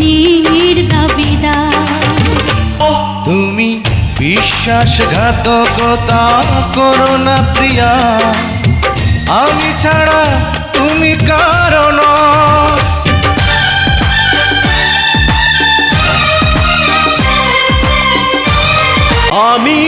মুক্তির দাবিদার তুমি বিশ্বাসঘাতকতা করো না প্রিয়া। আমি ছাড়া তুমি কারণ। আমি